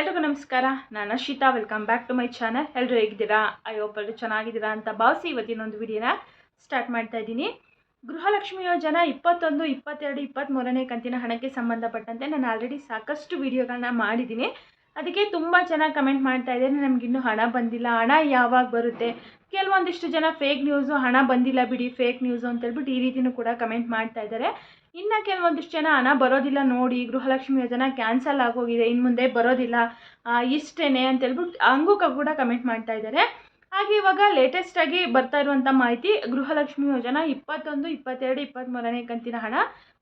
ಎಲ್ರಿಗೂ ನಮಸ್ಕಾರ. ನಾನು Ashita welcome back to my channel ಎಲ್ಲರೂ ಹೇಗಿದ್ದೀರಾ? ಐ ಹೋಪ್ ಎಲ್ಲರೂ ಚೆನ್ನಾಗಿದ್ದೀರಾ ಅಂತ ಭಾವಿಸಿ ಇವತ್ತಿನ ಒಂದು ವಿಡಿಯೋನ ಸ್ಟಾರ್ಟ್ ಮಾಡ್ತಾ ಇದ್ದೀನಿ. ಗೃಹಲಕ್ಷ್ಮಿ ಯೋಜನಾ ಇಪ್ಪತ್ತೊಂದು, ಇಪ್ಪತ್ತೆರಡು ಇಪ್ಪತ್ತ್ಮೂರನೇ ಕಂತಿನ ಹಣಕ್ಕೆ ಸಂಬಂಧಪಟ್ಟಂತೆ ನಾನು ಆಲ್ರೆಡಿ ಸಾಕಷ್ಟು ವಿಡಿಯೋಗಳನ್ನ ಮಾಡಿದ್ದೀನಿ. ಅದಕ್ಕೆ ತುಂಬ ಚೆನ್ನಾಗಿ ಕಮೆಂಟ್ ಮಾಡ್ತಾ ಇದ್ದಾರೆ ನಮಗಿನ್ನೂ ಹಣ ಬಂದಿಲ್ಲ. ಹಣ ಯಾವಾಗ ಬರುತ್ತೆ? ಕೆಲವೊಂದಿಷ್ಟು ಜನ ಫೇಕ್ ನ್ಯೂಸು ಹಣ ಬಂದಿಲ್ಲ ಬಿಡಿ ಫೇಕ್ ನ್ಯೂಸು ಅಂತೇಳ್ಬಿಟ್ಟು ಈ ರೀತಿಯೂ ಕೂಡ ಕಮೆಂಟ್ ಮಾಡ್ತಾ ಇದ್ದಾರೆ. ಇನ್ನು ಕೆಲವೊಂದಿಷ್ಟು ಜನ ಹಣ ಬರೋದಿಲ್ಲ ನೋಡಿ, ಗೃಹಲಕ್ಷ್ಮಿ ಯೋಜನೆ ಕ್ಯಾನ್ಸಲ್ ಆಗೋಗಿದೆ ಇನ್ನು ಮುಂದೆ ಬರೋದಿಲ್ಲ ಇಷ್ಟೇನೆ ಅಂತೇಳ್ಬಿಟ್ಟು ಹಂಗೂ ಅಂಗುಕ ಕೂಡ ಕಮೆಂಟ್ ಮಾಡ್ತಾ ಇದ್ದಾರೆ. ಹಾಗೆ ಇವಾಗ ಲೇಟೆಸ್ಟಾಗಿ ಬರ್ತಾ ಇರುವಂಥ ಮಾಹಿತಿ, ಗೃಹಲಕ್ಷ್ಮಿ ಯೋಜನಾ ಇಪ್ಪತ್ತೊಂದು, ಇಪ್ಪತ್ತೆರಡು ಇಪ್ಪತ್ತ್ಮೂರನೇ ಕಂತಿನ ಹಣ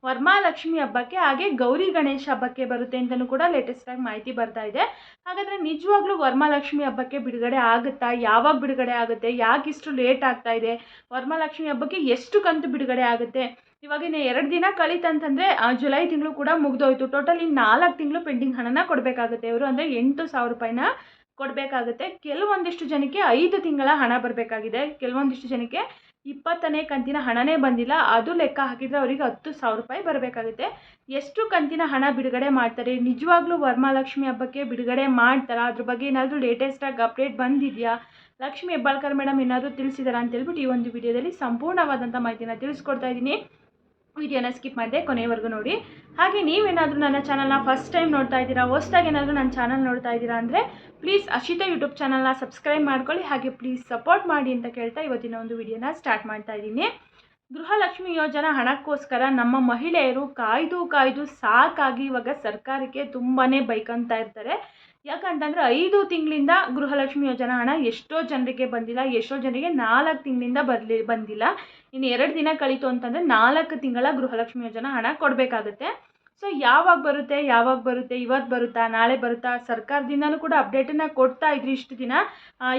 ವರ್ಮಾಲಕ್ಷ್ಮಿ ಹಬ್ಬಕ್ಕೆ, ಹಾಗೆ ಗೌರಿ ಗಣೇಶ ಹಬ್ಬಕ್ಕೆ ಬರುತ್ತೆ ಅಂತಲೂ ಕೂಡ ಲೇಟೆಸ್ಟಾಗಿ ಮಾಹಿತಿ ಬರ್ತಾ ಇದೆ. ಹಾಗಾದರೆ ನಿಜವಾಗ್ಲೂ ವರ್ಮಾಲಕ್ಷ್ಮಿ ಹಬ್ಬಕ್ಕೆ ಬಿಡುಗಡೆ ಆಗುತ್ತಾ? ಯಾವಾಗ ಬಿಡುಗಡೆ ಆಗುತ್ತೆ? ಯಾಕೆ ಇಷ್ಟು ಲೇಟ್ ಆಗ್ತಾ ಇದೆ? ವರ್ಮಾಲಕ್ಷ್ಮಿ ಹಬ್ಬಕ್ಕೆ ಎಷ್ಟು ಕಂತು ಬಿಡುಗಡೆ ಆಗುತ್ತೆ? ಇವಾಗ ಇನ್ನು ಎರಡು ದಿನ ಕಳೀತಂತಂದರೆ ಜುಲೈ ತಿಂಗಳು ಕೂಡ ಮುಗಿದೋಯ್ತು. ಟೋಟಲ್ ಇನ್ನು ನಾಲ್ಕು ತಿಂಗಳು ಪೆಂಡಿಂಗ್ ಹಣನ ಕೊಡಬೇಕಾಗುತ್ತೆ. ಇವರು ಅಂದರೆ ಎಂಟು ಸಾವಿರ ರೂಪಾಯಿನ ಕೊಡಬೇಕಾಗುತ್ತೆ. ಕೆಲವೊಂದಿಷ್ಟು ಜನಕ್ಕೆ ಐದು ತಿಂಗಳ ಹಣ ಬರಬೇಕಾಗಿದೆ. ಕೆಲವೊಂದಿಷ್ಟು ಜನಕ್ಕೆ ಇಪ್ಪತ್ತನೇ ಕಂತಿನ ಹಣನೇ ಬಂದಿಲ್ಲ. ಅದು ಲೆಕ್ಕ ಹಾಕಿದರೆ ಅವರಿಗೆ ಹತ್ತು ಸಾವಿರ ರೂಪಾಯಿ ಬರಬೇಕಾಗುತ್ತೆ. ಎಷ್ಟು ಕಂತಿನ ಹಣ ಬಿಡುಗಡೆ ಮಾಡ್ತಾರೆ? ನಿಜವಾಗ್ಲೂ ವರಮಹಾಲಕ್ಷ್ಮಿ ಹಬ್ಬಕ್ಕೆ ಬಿಡುಗಡೆ ಮಾಡ್ತಾರಾ? ಅದ್ರ ಬಗ್ಗೆ ಏನಾದರೂ ಲೇಟೆಸ್ಟಾಗಿ ಅಪ್ಡೇಟ್ ಬಂದಿದೆಯಾ? ಲಕ್ಷ್ಮಿ ಹೆಬ್ಬಾಳ್ಕರ್ ಮೇಡಮ್ ಏನಾದರೂ ತಿಳಿಸಿದಾರಾ ಅಂತ ಹೇಳ್ಬಿಟ್ಟು ಈ ಒಂದು ವಿಡಿಯೋದಲ್ಲಿ ಸಂಪೂರ್ಣವಾದಂಥ ಮಾಹಿತಿನ ತಿಳಿಸ್ಕೊಡ್ತಾ ಇದ್ದೀನಿ. ವಿಡಿಯೋನ ಸ್ಕಿಪ್ ಮಾಡಿದೆ ಕೊನೆಯವರೆಗೂ ನೋಡಿ. ಹಾಗೆ ನೀವೇನಾದರೂ ನನ್ನ ಚಾನಲ್ನ ಫಸ್ಟ್ ಟೈಮ್ ನೋಡ್ತಾ ಇದ್ದೀರಾ, ಹೊಸ್ದಾಗಿ ಏನಾದರೂ ನನ್ನ ಚಾನಲ್ ನೋಡ್ತಾ ಇದ್ದೀರಾ ಅಂದರೆ ಪ್ಲೀಸ್ ಅಶಿತಾ ಯೂಟ್ಯೂಬ್ ಚಾನಲ್ನ ಸಬ್ಸ್ಕ್ರೈಬ್ ಮಾಡ್ಕೊಳ್ಳಿ, ಹಾಗೆ ಪ್ಲೀಸ್ ಸಪೋರ್ಟ್ ಮಾಡಿ ಅಂತ ಕೇಳ್ತಾ ಇವತ್ತಿನ ಒಂದು ವಿಡಿಯೋನ ಸ್ಟಾರ್ಟ್ ಮಾಡ್ತಾ ಇದ್ದೀನಿ. ಗೃಹಲಕ್ಷ್ಮಿ ಯೋಜನಾ ಹಣಕ್ಕೋಸ್ಕರ ನಮ್ಮ ಮಹಿಳೆಯರು ಕಾಯ್ದು ಕಾಯ್ದು ಸಾಕಾಗಿ ಇವಾಗ ಸರ್ಕಾರಕ್ಕೆ ತುಂಬಾ ಬೈಕಂತ ಇರ್ತಾರೆ. ಯಾಕಂತಂದರೆ ಐದು ತಿಂಗಳಿಂದ ಗೃಹಲಕ್ಷ್ಮಿ ಯೋಜನಾ ಹಣ ಎಷ್ಟೋ ಜನರಿಗೆ ಬಂದಿಲ್ಲ, ಎಷ್ಟೋ ಜನರಿಗೆ ನಾಲ್ಕು ತಿಂಗಳಿಂದ ಬರಲಿ, ಬಂದಿಲ್ಲ. ಇನ್ನು ಎರಡು ದಿನ ಕಳೀತು ಅಂತಂದರೆ ನಾಲ್ಕು ತಿಂಗಳ ಗೃಹಲಕ್ಷ್ಮಿ ಯೋಜನಾ ಹಣ ಕೊಡಬೇಕಾಗುತ್ತೆ. ಸೊ ಯಾವಾಗ ಬರುತ್ತೆ ಯಾವಾಗ ಬರುತ್ತೆ ಇವತ್ತು ಬರುತ್ತಾ, ನಾಳೆ ಬರುತ್ತಾ ಸರ್ಕಾರದಿಂದನೂ ಕೂಡ ಅಪ್ಡೇಟನ್ನು ಕೊಡ್ತಾ ಇದ್ರು ಇಷ್ಟು ದಿನ.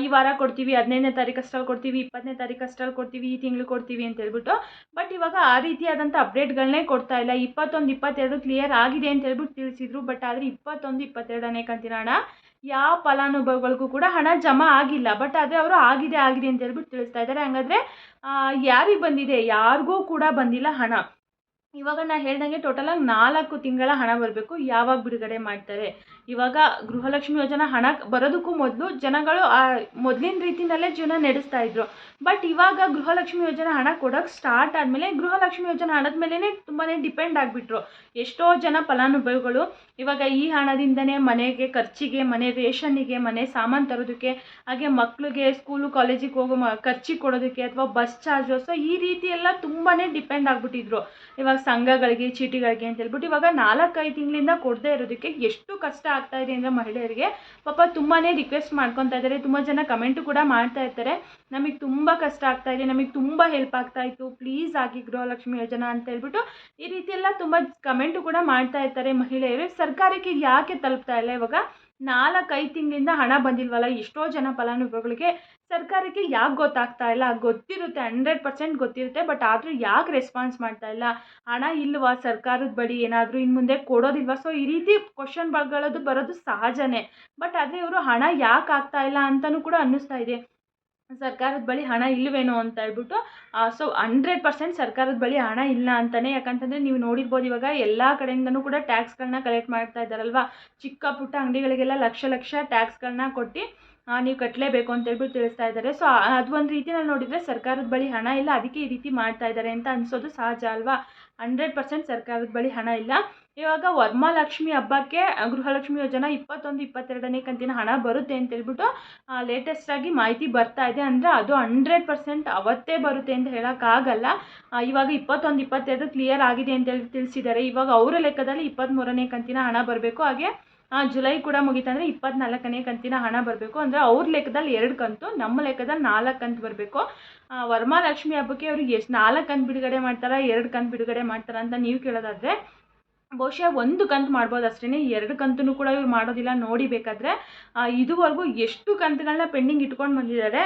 ಈ ವಾರ ಕೊಡ್ತೀವಿ, ಹದಿನೈದನೇ ತಾರೀಕು ಅಷ್ಟರಲ್ಲಿ ಕೊಡ್ತೀವಿ ಇಪ್ಪತ್ತನೇ ತಾರೀಕು ಅಷ್ಟರಲ್ಲಿ ಕೊಡ್ತೀವಿ, ಈ ತಿಂಗಳು ಕೊಡ್ತೀವಿ ಅಂತ ಹೇಳ್ಬಿಟ್ಟು. ಬಟ್ ಇವಾಗ ಆ ರೀತಿಯಾದಂಥ ಅಪ್ಡೇಟ್ಗಳನ್ನೇ ಕೊಡ್ತಾ ಇಲ್ಲ. ಇಪ್ಪತ್ತೊಂದು, ಇಪ್ಪತ್ತೆರಡು ಕ್ಲಿಯರ್ ಆಗಿದೆ ಅಂತ ಹೇಳ್ಬಿಟ್ಟು ತಿಳಿಸಿದ್ರು. ಬಟ್ ಆದರೆ ಇಪ್ಪತ್ತೊಂದು, ಇಪ್ಪತ್ತೆರಡನೇ ಕಂತಿನ ಹಣ, ಯಾವ ಫಲಾನುಭವಿಗಳಿಗೂ ಕೂಡ ಹಣ ಜಮಾ ಆಗಿಲ್ಲ. ಬಟ್ ಆದರೆ ಅವರು ಆಗಿದೆ ಆಗಿದೆ ಅಂತ ಹೇಳ್ಬಿಟ್ಟು ತಿಳಿಸ್ತಾ ಇದ್ದಾರೆ. ಹಾಗಾದರೆ ಯಾರಿಗೆ ಬಂದಿದೆ? ಯಾರಿಗೂ ಕೂಡ ಬಂದಿಲ್ಲ ಹಣ. ಇವಾಗ ನಾ ಹೇಳ್ದಂಗೆ ಟೋಟಲಾಗಿ ನಾಲ್ಕು ತಿಂಗಳ ಹಣ ಬರಬೇಕು, ಯಾವಾಗ ಬಿಡುಗಡೆ ಮಾಡ್ತಾರೆ. ಇವಾಗ ಗೃಹಲಕ್ಷ್ಮಿ ಯೋಜನಾ ಹಣ ಬರೋದಕ್ಕೂ ಮೊದಲು ಜನಗಳು ಆ ಮೊದಲಿನ ರೀತಿಯಲ್ಲೇ ಜೀವನ ನಡೆಸ್ತಾ ಇದ್ರು. ಬಟ್ ಇವಾಗ ಗೃಹಲಕ್ಷ್ಮಿ ಯೋಜನಾ ಹಣ ಕೊಡೋಕ್ಕೆ ಸ್ಟಾರ್ಟ್ ಆದಮೇಲೆ ಗೃಹಲಕ್ಷ್ಮಿ ಯೋಜನಾ ಹಣದ ಮೇಲೇ ತುಂಬಾ ಡಿಪೆಂಡ್ ಆಗಿಬಿಟ್ರು. ಎಷ್ಟೋ ಜನ ಫಲಾನುಭವಿಗಳು ಇವಾಗ ಈ ಹಣದಿಂದನೇ ಮನೆಗೆ, ಖರ್ಚಿಗೆ, ಮನೆ ರೇಷನ್ನಿಗೆ, ಮನೆ ಸಾಮಾನು ತರೋದಕ್ಕೆ, ಹಾಗೆ ಮಕ್ಕಳಿಗೆ ಸ್ಕೂಲು ಕಾಲೇಜಿಗೆ ಹೋಗೋ ಮ ಖರ್ಚಿಗೆ ಕೊಡೋದಕ್ಕೆ ಅಥವಾ ಬಸ್ ಚಾರ್ಜು ಸೊ ಈ ರೀತಿ ಎಲ್ಲ ತುಂಬಾ ಡಿಪೆಂಡ್ ಆಗಿಬಿಟ್ಟಿದ್ರು. ಇವಾಗ ಸಂಘಗಳಿಗೆ, ಚೀಟಿಗಳಿಗೆ ಅಂತ ಹೇಳ್ಬಿಟ್ಟು ಇವಾಗ ನಾಲ್ಕೈದು ತಿಂಗಳಿಂದ ಕೊಡದೇ ಇರೋದಕ್ಕೆ ಎಷ್ಟು ಕಷ್ಟ ಆಗ್ತಾ ಇದೆ ಅಂದರೆ ಮಹಿಳೆಯರಿಗೆ. ಪಾಪ ತುಂಬಾ ರಿಕ್ವೆಸ್ಟ್ ಮಾಡ್ಕೊತಾ ಇದ್ದಾರೆ. ತುಂಬ ಜನ ಕಮೆಂಟು ಕೂಡ ಮಾಡ್ತಾ ಇರ್ತಾರೆ. ನಮಗೆ ತುಂಬ ಕಷ್ಟ ಆಗ್ತಾ ಇದೆ. ನಮಗೆ ತುಂಬ ಹೆಲ್ಪ್ ಆಗ್ತಾ ಇತ್ತು. ಪ್ಲೀಸ್ ಆಗಿ ಗೃಹಲಕ್ಷ್ಮಿ ಯೋಜನಾ ಅಂತ ಹೇಳ್ಬಿಟ್ಟು ಈ ರೀತಿ ಎಲ್ಲ ತುಂಬ ಕಮೆಂಟು ಕೂಡ ಮಾಡ್ತಾ ಇರ್ತಾರೆ ಮಹಿಳೆಯರು. ಸರ್ಕಾರಕ್ಕೆ ಯಾಕೆ ತಲುಪ್ತಾ ಇಲ್ಲ ಇವಾಗ? ನಾಲ್ಕೈದು ತಿಂಗಳಿಂದ ಹಣ ಬಂದಿಲ್ವಲ್ಲ? ಎಷ್ಟೋ ಜನ ಫಲಾನುಭವಿಗಳಿಗೆ ಸರ್ಕಾರಕ್ಕೆ ಯಾಕೆ ಗೊತ್ತಾಗ್ತಾ ಇಲ್ಲ? ಗೊತ್ತಿರುತ್ತೆ ಹಂಡ್ರೆಡ್ ಪರ್ಸೆಂಟ್ ಗೊತ್ತಿರುತ್ತೆ ಬಟ್ ಆದರೂ ಯಾಕೆ ರೆಸ್ಪಾನ್ಸ್ ಮಾಡ್ತಾ ಇಲ್ಲ? ಹಣ ಇಲ್ವಾ ಸರ್ಕಾರದ ಬಳಿ? ಏನಾದರೂ ಇನ್ನು ಮುಂದೆ ಕೊಡೋದಿಲ್ವಾ? ಸೊ ಈ ರೀತಿ ಕ್ವಶನ್ಗಳದು ಬರೋದು ಸಹಜನೇ. ಬಟ್ ಆದರೆ ಇವರು ಹಣ ಯಾಕೆ ಆಗ್ತಾ ಇಲ್ಲ ಅಂತಲೂ ಕೂಡ ಅನ್ನಿಸ್ತಾ ಇದೆ. ಸರ್ಕಾರದ ಬಳಿ ಹಣ ಇಲ್ಲವೇನೋ ಅಂತ ಹೇಳ್ಬಿಟ್ಟು ಸೊ ಹಂಡ್ರೆಡ್ ಪರ್ಸೆಂಟ್ ಸರ್ಕಾರದ ಬಳಿ ಹಣ ಇಲ್ಲ ಅಂತಲೇ ಯಾಕಂತಂದರೆ ನೀವು ನೋಡಿರ್ಬೋದು ಇವಾಗ ಎಲ್ಲ ಕಡೆಯಿಂದನೂ ಕೂಡ ಟ್ಯಾಕ್ಸ್ಗಳನ್ನ ಕಲೆಕ್ಟ್ ಮಾಡ್ತಾ ಇದ್ದಾರಲ್ವಾ? ಚಿಕ್ಕ ಪುಟ್ಟ ಅಂಗಡಿಗಳಿಗೆಲ್ಲ ಲಕ್ಷ ಲಕ್ಷ ಟ್ಯಾಕ್ಸ್ಗಳನ್ನ ಕೊಟ್ಟು ನೀವು ಕಟ್ಟಲೇಬೇಕು ಅಂತ ಹೇಳ್ಬಿಟ್ಟು ತಿಳಿಸ್ತಾ ಇದ್ದಾರೆ. ಸೊ ಅದು ಒಂದು ರೀತಿಯಲ್ಲಿ ನೋಡಿದರೆ ಸರ್ಕಾರದ ಬಳಿ ಹಣ ಇಲ್ಲ, ಅದಕ್ಕೆ ಈ ರೀತಿ ಮಾಡ್ತಾ ಇದ್ದಾರೆ ಅಂತ ಅನಿಸೋದು ಸಹಜ ಅಲ್ವಾ? ಹಂಡ್ರೆಡ್ ಪರ್ಸೆಂಟ್ ಸರ್ಕಾರದ ಬಳಿ ಹಣ ಇಲ್ಲ. ಇವಾಗ ವರಮಹಾಲಕ್ಷ್ಮಿ ಹಬ್ಬಕ್ಕೆ ಗೃಹಲಕ್ಷ್ಮಿ ಯೋಜನಾ ಇಪ್ಪತ್ತೊಂದು, ಇಪ್ಪತ್ತೆರಡನೇ ಕಂತಿನ ಹಣ ಬರುತ್ತೆ ಅಂತ ಹೇಳ್ಬಿಟ್ಟು ಲೇಟೆಸ್ಟಾಗಿ ಮಾಹಿತಿ ಬರ್ತಾ ಇದೆ. ಅಂದರೆ ಅದು ಹಂಡ್ರೆಡ್ ಪರ್ಸೆಂಟ್ ಅವತ್ತೇ ಬರುತ್ತೆ ಅಂತ ಹೇಳೋಕ್ಕಾಗಲ್ಲ ಇವಾಗ ಇಪ್ಪತ್ತೊಂದು, ಇಪ್ಪತ್ತೆರಡು ಕ್ಲಿಯರ್ ಆಗಿದೆ ಅಂತ ಹೇಳಿ, ತಿಳಿಸಿದ್ದಾರೆ. ಇವಾಗ ಅವರ ಲೆಕ್ಕದಲ್ಲಿ ಇಪ್ಪತ್ತ್ಮೂರನೇ ಕಂತಿನ ಹಣ ಬರಬೇಕು. ಹಾಗೆ ಜುಲೈ ಕೂಡ ಮುಗಿತಂದ್ರೆ ಇಪ್ಪತ್ನಾಲ್ಕನೇ ಕಂತಿನ ಹಣ ಬರಬೇಕು. ಅಂದರೆ ಅವ್ರ ಲೆಕ್ಕದಲ್ಲಿ ಎರಡು ಕಂತು, ನಮ್ಮ ಲೆಕ್ಕದಲ್ಲಿ ನಾಲ್ಕು ಕಂತು ಬರಬೇಕು. ವರಮಹಾಲಕ್ಷ್ಮಿ ಹಬ್ಬಕ್ಕೆ ಅವ್ರಿಗೆ ಎಷ್ಟು ನಾಲ್ಕು ಕಂತು ಬಿಡುಗಡೆ ಮಾಡ್ತಾರಾ, ಎರಡು ಕಂತು ಬಿಡುಗಡೆ ಮಾಡ್ತಾರಾ ಅಂತ ನೀವು ಕೇಳೋದಾದರೆ, ಬಹುಶಃ ಒಂದು ಕಂತು ಮಾಡ್ಬೋದು ಅಷ್ಟೇ ಎರಡು ಕಂತೂ ಕೂಡ ಇವ್ರು ಮಾಡೋದಿಲ್ಲ, ನೋಡಿ ಬೇಕಾದರೆ. ಇದುವರೆಗೂ ಎಷ್ಟು ಕಂತುಗಳನ್ನ ಪೆಂಡಿಂಗ್ ಇಟ್ಕೊಂಡು ಬಂದಿದ್ದಾರೆ.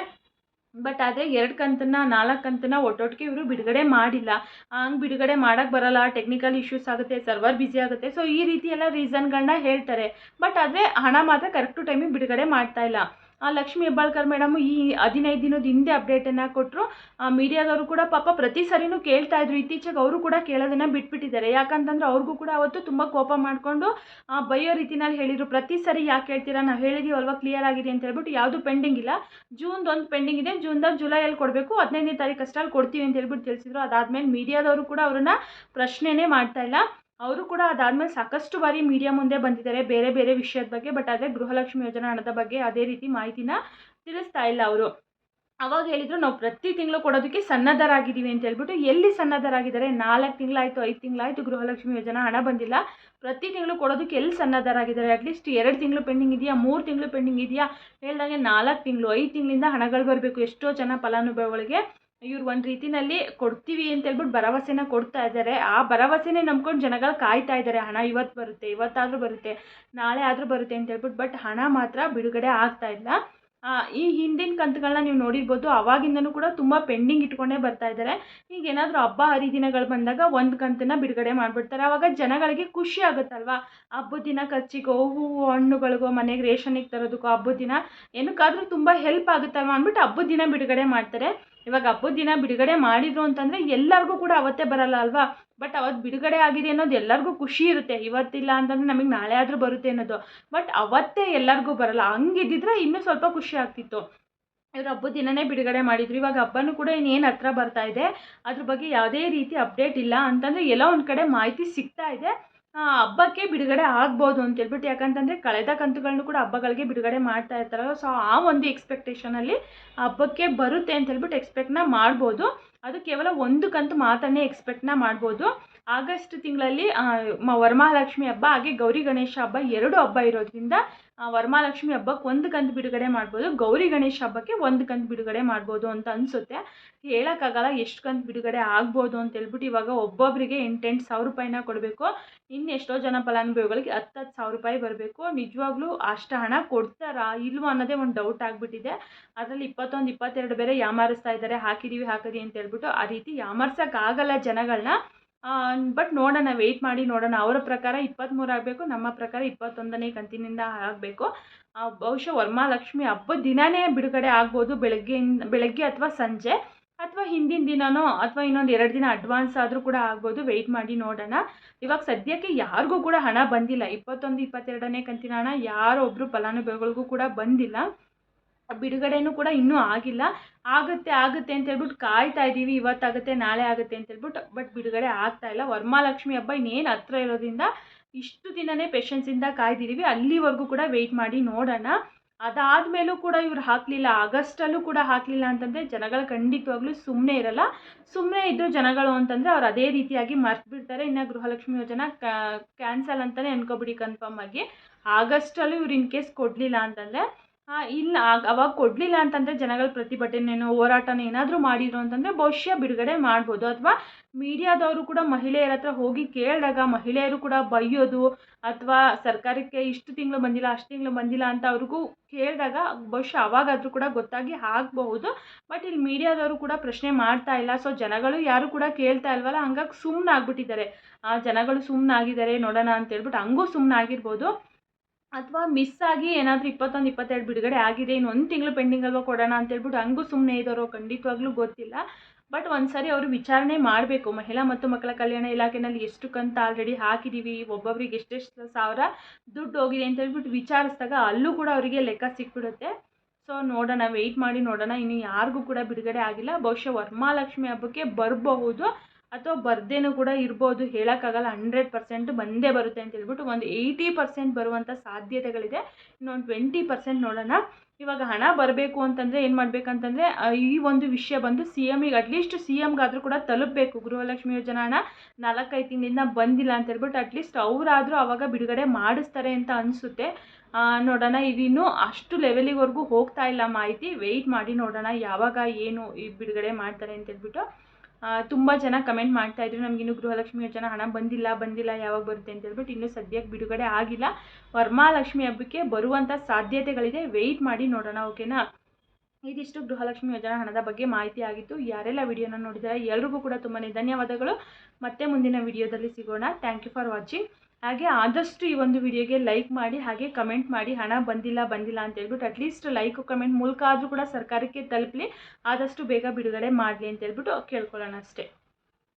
ಬಟ್ ಆದರೆ ಎರಡು ಕಂತನ್ನ, ನಾಲ್ಕು ಕಂತನ್ನ ಒಟ್ಟೊಟ್ಟಿಗೆ ಇವರು ಬಿಡುಗಡೆ ಮಾಡಿಲ್ಲ. ಹಂಗೆ ಬಿಡುಗಡೆ ಮಾಡೋಕ್ಕೆ ಬರಲ್ಲ ಟೆಕ್ನಿಕಲ್ ಇಶ್ಯೂಸ್ ಆಗುತ್ತೆ ಸರ್ವರ್ ಬ್ಯುಸಿ ಆಗುತ್ತೆ. ಸೊ ಈ ರೀತಿ ಎಲ್ಲ ರೀಸನ್ಗಳನ್ನ ಹೇಳ್ತಾರೆ. ಬಟ್ ಆದರೆ ಹಣ ಮಾತ್ರ ಕರೆಕ್ಟು ಟೈಮಿಗೆ ಬಿಡುಗಡೆ ಮಾಡ್ತಾ ಇಲ್ಲ. ಲಕ್ಷ್ಮಿ ಹೆಬ್ಬಾಳ್ಕರ್ ಮೇಡಮ್ ಈ ಹದಿನೈದು ದಿನದ ಹಿಂದೆ ಅಪ್ಡೇಟನ್ನು ಕೊಟ್ಟರು ಮೀಡಿಯಾದವರು ಕೂಡ ಪಾಪ ಪ್ರತಿ ಸರಿನೂ ಕೇಳ್ತಾ ಇದ್ರು. ಇತ್ತೀಚೆಗೆ ಅವರು ಕೂಡ ಕೇಳೋದನ್ನ ಬಿಟ್ಬಿಟ್ಟಿದ್ದಾರೆ. ಯಾಕಂತಂದ್ರೆ ಅವ್ರಿಗೂ ಕೂಡ ಅವತ್ತು ತುಂಬ ಕೋಪ ಮಾಡಿಕೊಂಡು ಬಯ್ಯೋ ರೀತಿನಲ್ಲಿ ಹೇಳಿದರು. ಪ್ರತಿ ಸರಿ ಯಾಕೆ ಹೇಳ್ತೀರಾ? ನಾವು ಹೇಳಿದೀವಲ್ವಾ ಕ್ಲಿಯರ್ ಆಗಿದೆ ಅಂತ ಹೇಳ್ಬಿಟ್ಟು ಯಾವುದು ಪೆಂಡಿಂಗ್ ಇಲ್ಲ. ಜೂನ್ದು ಒಂದು ಪೆಂಡಿಂಗ್ ಇದೆ. ಜೂನ್ದಾಗ ಜುಲೈಯಲ್ಲಿ ಕೊಡಬೇಕು. ಹದಿನೈದನೇ ತಾರೀಕು ಅಷ್ಟರಲ್ಲಿ ಕೊಡ್ತೀವಿ ಅಂತ ಹೇಳ್ಬಿಟ್ಟು ತಿಳಿಸಿದ್ರು. ಅದಾದಮೇಲೆ ಮೀಡಿಯಾದವರು ಕೂಡ ಅವರನ್ನು ಪ್ರಶ್ನೆನೇ ಮಾಡ್ತಾ ಇಲ್ಲ. ಅವರು ಕೂಡ ಅದಾದಮೇಲೆ ಸಾಕಷ್ಟು ಬಾರಿ ಮೀಡಿಯಾ ಮುಂದೆ ಬಂದಿದ್ದಾರೆ ಬೇರೆ ಬೇರೆ ವಿಷಯದ ಬಗ್ಗೆ ಬಟ್ ಅದೇ ಗೃಹಲಕ್ಷ್ಮಿ ಯೋಜನಾ ಹಣದ ಬಗ್ಗೆ ಅದೇ ರೀತಿ ಮಾಹಿತಿನ ತಿಳಿಸ್ತಾ ಇಲ್ಲ ಅವರು. ಅವಾಗ ಹೇಳಿದ್ರು ನಾವು ಪ್ರತಿ ತಿಂಗಳು ಕೊಡೋದಕ್ಕೆ ಸನ್ನದ್ಧರಾಗಿದ್ದೀವಿ ಅಂತ ಹೇಳ್ಬಿಟ್ಟು ಎಲ್ಲಿ ಸನ್ನದ್ಧರಾಗಿದ್ದಾರೆ? ನಾಲ್ಕು ತಿಂಗಳಾಯಿತು, ಐದು ತಿಂಗಳಾಯಿತು ಗೃಹಲಕ್ಷ್ಮಿ ಯೋಜನಾ ಹಣ ಬಂದಿಲ್ಲ. ಪ್ರತಿ ತಿಂಗಳು ಕೊಡೋದಕ್ಕೆ ಎಲ್ಲಿ ಸನ್ನದ್ಧರಾಗಿದ್ದಾರೆ? ಅಟ್ಲೀಸ್ಟ್ ಎರಡು ತಿಂಗಳು ಪೆಂಡಿಂಗ್ ಇದೆಯಾ? ಮೂರು ತಿಂಗಳು ಪೆಂಡಿಂಗ್ ಇದೆಯಾ? ಹೇಳ್ದಂಗೆ ನಾಲ್ಕು ತಿಂಗಳು, ಐದು ತಿಂಗಳಿಂದ ಹಣಗಳು ಬರಬೇಕು ಎಷ್ಟೋ ಜನ ಫಲಾನುಭವಿಗಳಿಗೆ. ಇವ್ರು ಒಂದು ರೀತಿನಲ್ಲಿ ಕೊಡ್ತೀವಿ ಅಂತ ಹೇಳ್ಬಿಟ್ಟು ಭರವಸೆನ ಕೊಡ್ತಾ ಇದ್ದಾರೆ ಆ ಭರವಸೆನೆ ನಂಬ್ಕೊಂಡು ಜನಗಳು ಕಾಯ್ತಾ ಇದ್ದಾರೆ ಹಣ ಇವತ್ತು ಬರುತ್ತೆ, ಇವತ್ತಾದರೂ ಬರುತ್ತೆ, ನಾಳೆ ಆದರೂ ಬರುತ್ತೆ ಅಂತ ಹೇಳ್ಬಿಟ್ಟು ಬಟ್ ಹಣ ಮಾತ್ರ ಬಿಡುಗಡೆ ಆಗ್ತಾ ಇಲ್ಲ. ಈ ಹಿಂದಿನ ಕಂತುಗಳನ್ನ ನೀವು ನೋಡಿರ್ಬೋದು, ಅವಾಗಿಂದನೂ ಕೂಡ ತುಂಬ ಪೆಂಡಿಂಗ್ ಇಟ್ಕೊಂಡೇ ಬರ್ತಾ ಇದ್ದಾರೆ ಈಗ ಏನಾದರೂ ಹಬ್ಬ, ಹರಿದಿನಗಳು ಬಂದಾಗ ಒಂದು ಕಂತನ್ನ ಬಿಡುಗಡೆ ಮಾಡಿಬಿಡ್ತಾರೆ. ಆವಾಗ ಜನಗಳಿಗೆ ಖುಷಿ ಆಗುತ್ತಲ್ವಾ? ಹಬ್ಬದ ದಿನ ಖರ್ಚಿಗೋ, ಹೂವು, ಹಣ್ಣುಗಳಿಗೋ, ಮನೆಗೆ ರೇಷನಿಗೆ ತರೋದಕ್ಕೋ ಹಬ್ಬದ ದಿನ, ಏನಕ್ಕಾದರೂ ತುಂಬ ಹೆಲ್ಪ್ ಆಗುತ್ತಲ್ವ ಅಂದ್ಬಿಟ್ಟು ಹಬ್ಬದ ದಿನ ಬಿಡುಗಡೆ ಮಾಡ್ತಾರೆ. ಇವಾಗ ಹಬ್ಬದ ದಿನ ಬಿಡುಗಡೆ ಮಾಡಿದ್ರು ಅಂತಂದರೆ ಎಲ್ಲರಿಗೂ ಕೂಡ ಅವತ್ತೇ ಬರಲ್ಲ ಅಲ್ವಾ? ಬಟ್ ಅವತ್ತು ಬಿಡುಗಡೆ ಆಗಿದೆ ಅನ್ನೋದು ಎಲ್ಲರಿಗೂ ಖುಷಿ ಇರುತ್ತೆ. ಇವತ್ತಿಲ್ಲ ಅಂತಂದರೆ ನಮಗೆ ನಾಳೆ ಆದರೂ ಬರುತ್ತೆ ಅನ್ನೋದು. ಬಟ್ ಅವತ್ತೇ ಎಲ್ಲರಿಗೂ ಬರಲ್ಲ. ಹಂಗಿದ್ದಿದ್ರೆ ಇನ್ನೂ ಸ್ವಲ್ಪ ಖುಷಿ ಆಗ್ತಿತ್ತು. ಇವ್ರು ಹಬ್ಬದ ದಿನನೇ ಬಿಡುಗಡೆ ಮಾಡಿದ್ರು. ಇವಾಗ ಹಬ್ಬನೂ ಕೂಡ ಇನ್ನೇನು ಹತ್ರ ಬರ್ತಾ ಇದೆ. ಅದ್ರ ಬಗ್ಗೆ ಯಾವುದೇ ರೀತಿ ಅಪ್ಡೇಟ್ ಇಲ್ಲ ಅಂತಂದರೆ ಎಲ್ಲೋ ಒಂದು ಕಡೆ ಮಾಹಿತಿ ಸಿಗ್ತಾ ಇದೆ. ಹಬ್ಬಕ್ಕೆ ಬಿಡುಗಡೆ ಆಗ್ಬೋದು ಅಂತ ಹೇಳ್ಬಿಟ್ಟು, ಯಾಕಂತಂದರೆ ಕಳೆದ ಕಂತುಗಳನ್ನು ಕೂಡ ಹಬ್ಬಗಳಿಗೆ ಬಿಡುಗಡೆ ಮಾಡ್ತಾ ಇರ್ತಾರಲ್ಲ ಸೊ ಆ ಒಂದು ಎಕ್ಸ್ಪೆಕ್ಟೇಷನಲ್ಲಿ ಹಬ್ಬಕ್ಕೆ ಬರುತ್ತೆ ಅಂತ ಹೇಳ್ಬಿಟ್ಟು ಎಕ್ಸ್ಪೆಕ್ಟ್ನ ಮಾಡ್ಬೋದು. ಅದು ಕೇವಲ ಒಂದು ಕಂತು ಮಾತ್ರನೇ ಎಕ್ಸ್ಪೆಕ್ಟ್ನ ಮಾಡ್ಬೋದು. ಆಗಸ್ಟ್ ತಿಂಗಳಲ್ಲಿ ವರಮಹಾಲಕ್ಷ್ಮಿ ಹಬ್ಬ, ಹಾಗೆ ಗೌರಿ ಗಣೇಶ ಹಬ್ಬ ಎರಡು ಹಬ್ಬ ಇರೋದ್ರಿಂದ ವರಮಹಾಲಕ್ಷ್ಮಿ ಹಬ್ಬಕ್ಕೆ ಒಂದು ಕಂತು ಬಿಡುಗಡೆ ಮಾಡ್ಬೋದು, ಗೌರಿ ಗಣೇಶ ಹಬ್ಬಕ್ಕೆ ಒಂದು ಕಂತು ಬಿಡುಗಡೆ ಮಾಡ್ಬೋದು ಅಂತ ಅನಿಸುತ್ತೆ. ಹೇಳೋಕ್ಕಾಗಲ್ಲ ಎಷ್ಟು ಕಂತು ಬಿಡುಗಡೆ ಆಗ್ಬೋದು ಅಂತ ಹೇಳ್ಬಿಟ್ಟು ಇವಾಗ ಒಬ್ಬೊಬ್ಬರಿಗೆ ಎಂಟೆಂಟು ಸಾವಿರ ರೂಪಾಯಿನ ಕೊಡಬೇಕು. ಇನ್ನೆಷ್ಟೋ ಜನ ಫಲಾನುಭವಿಗಳಿಗೆ ಹತ್ತು ಹತ್ತು ಸಾವಿರ ರೂಪಾಯಿ ಬರಬೇಕು. ನಿಜವಾಗ್ಲೂ ಅಷ್ಟು ಹಣ ಕೊಡ್ತಾರಾ ಇಲ್ವೋ ಅನ್ನೋದೇ ಒಂದು ಡೌಟ್ ಆಗಿಬಿಟ್ಟಿದೆ. ಅದರಲ್ಲಿ ಇಪ್ಪತ್ತೊಂದು, ಇಪ್ಪತ್ತೆರಡು ಬೇರೆ ಯಾಮಾರಿಸ್ತಾ ಇದ್ದಾರೆ. ಹಾಕಿದ್ದೀವಿ ಹಾಕಿದೀವಿ ಅಂತ ಹೇಳ್ಬಿಟ್ಟು ಆ ರೀತಿ ಯಾಮಾರ್ಸೋಕ್ಕಾಗಲ್ಲ ಜನಗಳನ್ನ ಬಟ್ ನೋಡೋಣ ವೆಯ್ಟ್ ಮಾಡಿ ನೋಡೋಣ. ಅವರ ಪ್ರಕಾರ ಇಪ್ಪತ್ತ್ಮೂರು ಆಗಬೇಕು, ನಮ್ಮ ಪ್ರಕಾರ ಇಪ್ಪತ್ತೊಂದನೇ ಕಂತಿನಿಂದ ಆಗಬೇಕು. ಬಹುಶಃ ವರಮಹಾಲಕ್ಷ್ಮಿ ಹಬ್ಬದ ದಿನವೇ ಬಿಡುಗಡೆ ಆಗ್ಬೋದು ಬೆಳಗ್ಗೆಯಿಂದ, ಬೆಳಗ್ಗೆ ಅಥವಾ ಸಂಜೆ, ಅಥವಾ ಹಿಂದಿನ ದಿನವೋ ಅಥವಾ ಇನ್ನೊಂದು ಎರಡು ದಿನ ಅಡ್ವಾನ್ಸ್ ಆದರೂ ಕೂಡ ಆಗ್ಬೋದು. ವೆಯ್ಟ್ ಮಾಡಿ ನೋಡೋಣ. ಇವಾಗ ಸದ್ಯಕ್ಕೆ ಯಾರಿಗೂ ಕೂಡ ಹಣ ಬಂದಿಲ್ಲ. ಇಪ್ಪತ್ತೊಂದು, ಇಪ್ಪತ್ತೆರಡನೇ ಕಂತಿನ ಹಣ ಯಾರೊಬ್ಬರು ಫಲಾನುಭವಿಗಳಿಗೂ ಕೂಡ ಬಂದಿಲ್ಲ. ಬಿಡುಗಡೆನೂ ಕೂಡ ಇನ್ನೂ ಆಗಿಲ್ಲ. ಆಗುತ್ತೆ ಆಗುತ್ತೆ ಅಂತ ಹೇಳ್ಬಿಟ್ಟು ಕಾಯ್ತಾ ಇದ್ದೀವಿ. ಇವತ್ತಾಗುತ್ತೆ, ನಾಳೆ ಆಗುತ್ತೆ ಅಂತ ಹೇಳ್ಬಿಟ್ಟು, ಬಟ್ ಬಿಡುಗಡೆ ಆಗ್ತಾ ಇಲ್ಲ. ವರಮಹಾಲಕ್ಷ್ಮಿ ಹಬ್ಬ ಇನ್ನೇನು ಹತ್ರ ಇರೋದ್ರಿಂದ ಇಷ್ಟು ದಿನನೇ ಪೇಷನ್ಸಿಂದ ಕಾಯ್ದಿದ್ದೀವಿ. ಅಲ್ಲಿವರೆಗೂ ಕೂಡ ವೆಯ್ಟ್ ಮಾಡಿ ನೋಡೋಣ. ಅದಾದಮೇಲೂ ಕೂಡ ಇವ್ರು ಹಾಕಲಿಲ್ಲ. ಆಗಸ್ಟಲ್ಲೂ ಕೂಡ ಹಾಕಲಿಲ್ಲ ಅಂತಂದರೆ ಜನಗಳು ಖಂಡಿತವಾಗ್ಲೂ ಸುಮ್ಮನೆ ಇರಲ್ಲ. ಸುಮ್ಮನೆ ಇದ್ದರೂ ಜನಗಳು ಅಂತಂದರೆ ಅವ್ರು ಅದೇ ರೀತಿಯಾಗಿ ಮರ್ತು ಬಿಡ್ತಾರೆ ಇನ್ನು ಗೃಹಲಕ್ಷ್ಮಿ ಯೋಜನಾ ಕ್ಯಾನ್ಸಲ್ ಅಂತಲೇ ಅನ್ಕೋಬಿಡಿ ಕನ್ಫರ್ಮ್ ಆಗಿ. ಆಗಸ್ಟಲ್ಲೂ ಇವ್ರು ಇನ್ ಕೇಸ್ ಕೊಡಲಿಲ್ಲ ಅಂತಂದರೆ ಆಗ- ಅವಾಗ ಕೊಡಲಿಲ್ಲ ಅಂತಂದರೆ ಜನಗಳ ಪ್ರತಿಭಟನೆನೋ ಹೋರಾಟನೋ ಏನಾದರೂ ಮಾಡಿದ್ರು ಅಂತಂದರೆ ಬಹುಶಃ ಬಿಡುಗಡೆ ಮಾಡ್ಬೋದು. ಅಥವಾ ಮೀಡಿಯಾದವರು ಕೂಡ ಮಹಿಳೆಯರ ಹತ್ರ ಹೋಗಿ ಕೇಳಿದಾಗ ಮಹಿಳೆಯರು ಕೂಡ ಬೈಯೋದು ಅಥವಾ ಸರ್ಕಾರಕ್ಕೆ ಇಷ್ಟು ತಿಂಗಳು ಬಂದಿಲ್ಲ, ಅಷ್ಟು ತಿಂಗಳು ಬಂದಿಲ್ಲ ಅಂತ ಅವ್ರಿಗೂ ಕೇಳಿದಾಗ ಬಹುಶಃ ಅವಾಗಾದರೂ ಕೂಡ ಗೊತ್ತಾಗಿ ಆಗಬಹುದು. ಬಟ್ ಇಲ್ಲಿ ಮೀಡಿಯಾದವರು ಕೂಡ ಪ್ರಶ್ನೆ ಮಾಡ್ತಾ ಇಲ್ಲ. ಸೊ, ಜನಗಳು ಯಾರು ಕೂಡ ಕೇಳ್ತಾ ಇಲ್ವಲ್ಲ, ಹಂಗಾಗಿ ಸುಮ್ಮನೆ ಆಗ್ಬಿಟ್ಟಿದ್ದಾರೆ ಆ, ಜನಗಳು ಸುಮ್ಮನಾಗಿದ್ದಾರೆ ನೋಡೋಣ ಅಂತ ಹೇಳ್ಬಿಟ್ಟು ಹಂಗೂ ಸುಮ್ಮನೆ ಆಗಿರ್ಬೋದು ಅಥವಾ ಮಿಸ್ ಆಗಿ ಏನಾದರೂ ಇಪ್ಪತ್ತೊಂದು, ಇಪ್ಪತ್ತೆರಡು ಬಿಡುಗಡೆ ಆಗಿದೆ, ಇನ್ನು ಒಂದು ತಿಂಗಳು ಪೆಂಡಿಂಗ್ ಅಲ್ವಾ ಕೊಡೋಣ ಅಂತ ಹೇಳ್ಬಿಟ್ಟು ಹಂಗೂ ಸುಮ್ಮನೆ ಇದ್ದಾರೋ ಖಂಡಿತವಾಗ್ಲೂ ಗೊತ್ತಿಲ್ಲ. ಬಟ್ ಒಂದು ಸರಿ ಅವರು ವಿಚಾರಣೆ ಮಾಡಬೇಕು. ಮಹಿಳಾ ಮತ್ತು ಮಕ್ಕಳ ಕಲ್ಯಾಣ ಇಲಾಖೆನಲ್ಲಿ ಎಷ್ಟು ಕಂತ ಆಲ್ರೆಡಿ ಹಾಕಿದ್ದೀವಿ ಒಬ್ಬೊಬ್ರಿಗೆ ಎಷ್ಟೆಷ್ಟು ಸಾವಿರ ದುಡ್ಡು ಹೋಗಿದೆ ಅಂತ ಹೇಳ್ಬಿಟ್ಟು ವಿಚಾರಿಸಿದಾಗ ಅಲ್ಲೂ ಕೂಡ ಅವರಿಗೆ ಲೆಕ್ಕ ಸಿಕ್ಬಿಡುತ್ತೆ. ಸೊ ನೋಡೋಣ ವೆಯ್ಟ್ ಮಾಡಿ ನೋಡೋಣ. ಇನ್ನು ಯಾರಿಗೂ ಕೂಡ ಬಿಡುಗಡೆ ಆಗಿಲ್ಲ. ಬಹುಶಃ ವರ್ಮಾಲಕ್ಷ್ಮಿ ಹಬ್ಬಕ್ಕೆ ಬರಬಹುದು. ಅಥವಾ ಬರ್ದೇನೂ ಕೂಡ ಇರ್ಬೋದು, ಹೇಳೋಕ್ಕಾಗಲ್ಲ, ಹಂಡ್ರೆಡ್ ಪರ್ಸೆಂಟ್ ಬಂದೇ ಬರುತ್ತೆ ಅಂತ ಹೇಳ್ಬಿಟ್ಟು ಒಂದು ಏಯ್ಟಿ ಪರ್ಸೆಂಟ್ ಬರುವಂಥ ಸಾಧ್ಯತೆಗಳಿದೆ. ಇನ್ನೊಂದು ಟ್ವೆಂಟಿ ಪರ್ಸೆಂಟ್ ನೋಡೋಣ. ಇವಾಗ ಹಣ ಬರಬೇಕು ಅಂತಂದರೆ ಏನು ಮಾಡಬೇಕಂತಂದರೆ ಈ ಒಂದು ವಿಷಯ ಬಂದು ಸಿ ಎಮ್ಗೆ ಅಟ್ಲೀಸ್ಟ್ ಸಿ ಎಮ್ಗಾದರೂ ಕೂಡ ತಲುಪಬೇಕು. ಗೃಹಲಕ್ಷ್ಮಿ ಯೋಜನಾ ಹಣ ನಾಲ್ಕೈದು ತಿಂಗಳಿಂದ ಬಂದಿಲ್ಲ ಅಂತ ಹೇಳ್ಬಿಟ್ಟು ಅಟ್ಲೀಸ್ಟ್ ಅವರಾದರೂ ಆವಾಗ ಬಿಡುಗಡೆ ಮಾಡಿಸ್ತಾರೆ ಅಂತ ಅನಿಸುತ್ತೆ. ನೋಡೋಣ. ಇದಿನ್ನು ಅಷ್ಟು ಲೆವೆಲಿವರೆಗೂ ಹೋಗ್ತಾ ಇಲ್ಲ ಮಾಹಿತಿ. ವೆಯ್ಟ್ ಮಾಡಿ ನೋಡೋಣ ಯಾವಾಗ ಏನು ಬಿಡುಗಡೆ ಮಾಡ್ತಾರೆ ಅಂತ ಹೇಳ್ಬಿಟ್ಟು. ತುಂಬ ಜನ ಕಮೆಂಟ್ ಮಾಡ್ತಾ ಇದ್ರು. ನಮಗಿನ್ನೂ ಗೃಹಲಕ್ಷ್ಮಿ ಯೋಜನಾ ಹಣ ಬಂದಿಲ್ಲ ಬಂದಿಲ್ಲ, ಯಾವಾಗ ಬರುತ್ತೆ ಅಂತ ಹೇಳ್ಬಿಟ್ಟು ಇನ್ನೂ ಸದ್ಯಕ್ಕೆ ಬಿಡುಗಡೆ ಆಗಿಲ್ಲ. ವರಮಹಾಲಕ್ಷ್ಮಿ ಹಬ್ಬಕ್ಕೆ ಬರುವಂಥ ಸಾಧ್ಯತೆಗಳಿದೆ. ವೆಯ್ಟ್ ಮಾಡಿ ನೋಡೋಣ ಓಕೆನಾ ಇದಿಷ್ಟು ಗೃಹಲಕ್ಷ್ಮಿ ಯೋಜನಾ ಹಣದ ಬಗ್ಗೆ ಮಾಹಿತಿ ಆಗಿತ್ತು. ಯಾರೆಲ್ಲ ವಿಡಿಯೋನ ನೋಡಿದ್ದಾರೆ ಎಲ್ರಿಗೂ ಕೂಡ ತುಂಬಾ ಧನ್ಯವಾದಗಳು. ಮತ್ತೆ ಮುಂದಿನ ವಿಡಿಯೋದಲ್ಲಿ ಸಿಗೋಣ. ಥ್ಯಾಂಕ್ ಯು ಫಾರ್ ವಾಚಿಂಗ್ ಹಾಗೆ ಆದಷ್ಟು ಈ ಒಂದು ವಿಡಿಯೋಗೆ ಲೈಕ್ ಮಾಡಿ, ಹಾಗೆ ಕಮೆಂಟ್ ಮಾಡಿ, ಹಣ ಬಂದಿಲ್ಲ ಬಂದಿಲ್ಲ ಅಂತ ಹೇಳ್ಬಿಟ್ಟು ಅಟ್ಲೀಸ್ಟ್ ಲೈಕ್ ಕಮೆಂಟ್ ಮೂಲಕ ಆದರೂ ಕೂಡ ಸರ್ಕಾರಕ್ಕೆ ತಲುಪಲಿ, ಆದಷ್ಟು ಬೇಗ ಬಿಡುಗಡೆ ಮಾಡಲಿ ಅಂತ ಹೇಳ್ಬಿಟ್ಟು ಕೇಳ್ಕೊಳ್ಳೋಣ ಅಷ್ಟೇ.